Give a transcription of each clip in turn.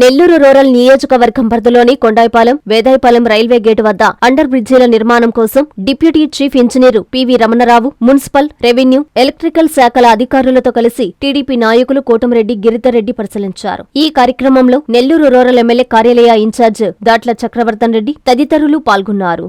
Nellore rural నియోజకవర్గం పరిధిలోని Kondayipalem Vedayapalem railway gate వద్ద అండర్ బ్రిడ్జీల నిర్మాణం కోసం deputy chief engineer PV Ramana Rao municipal revenue electrical శాఖల అధికారులతో కలిసి టీడీపీ నాయకులు కోటమిరెడ్డి గిరిధర్రెడ్డి పరిశీలించారు. ఈ కార్యక్రమంలో నెల్లూరు రూరల్ ఎమ్మెల్యే కార్యాలయ ఇన్ఛార్జ్ దాట్ల చక్రవర్తన్ రెడ్డి తదితరులు పాల్గొన్నారు.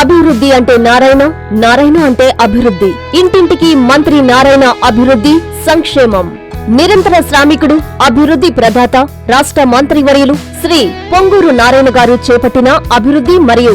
అభివృద్ధి అంటే నారాయణ నారాయణ అంటే అభివృద్ధి. ఇంటింటికి మంత్రి నారాయణ అభివృద్ధి సంక్షేమం. నిరంతర శ్రామికుడు అభివృద్ధి ప్రదాత రాష్ట్ర మంత్రివర్యులు శ్రీ పొంగూరు నారాయణ గారు చేపట్టిన అభివృద్ధి మరియు